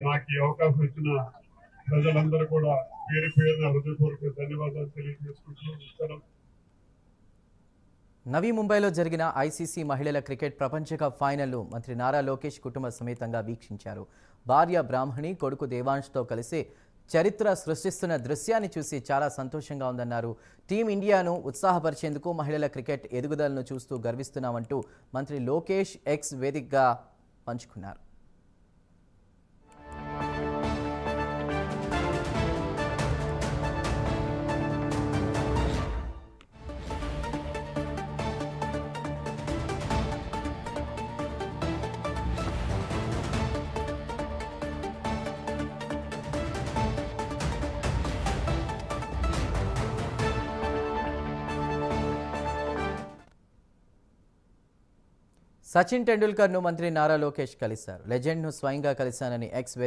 నాకు ఈ అవకాశం ఇచ్చిన ప్రజలందరూ కూడా పేరు పేరున హృదయపూర్వక ధన్యవాదాలు తెలియజేసుకుంటూ నవీ ముంబైలో జరిగిన ఐసీసీ మహిళల క్రికెట్ ప్రపంచ కప్ ఫైనల్ను మంత్రి నారా లోకేష్ కుటుంబ సమేతంగా వీక్షించారు. భార్య బ్రాహ్మణి కొడుకు దేవాంష్తో కలిసి చరిత్ర సృష్టిస్తున్న దృశ్యాన్ని చూసి చాలా సంతోషంగా ఉందన్నారు. టీం ఇండియాను ఉత్సాహపరిచేందుకు మహిళల క్రికెట్ ఎదుగుదలను చూస్తూ గర్విస్తున్నామంటూ మంత్రి లోకేష్ ఎక్స్ వేదికగా పంచుకున్నారు. సచిన్ టెండూల్కర్ను మంత్రి నారా లోకేష్ కలిశారు. లెజెండ్ను స్వయంగా కలిశానని ఎక్స్ వేదిక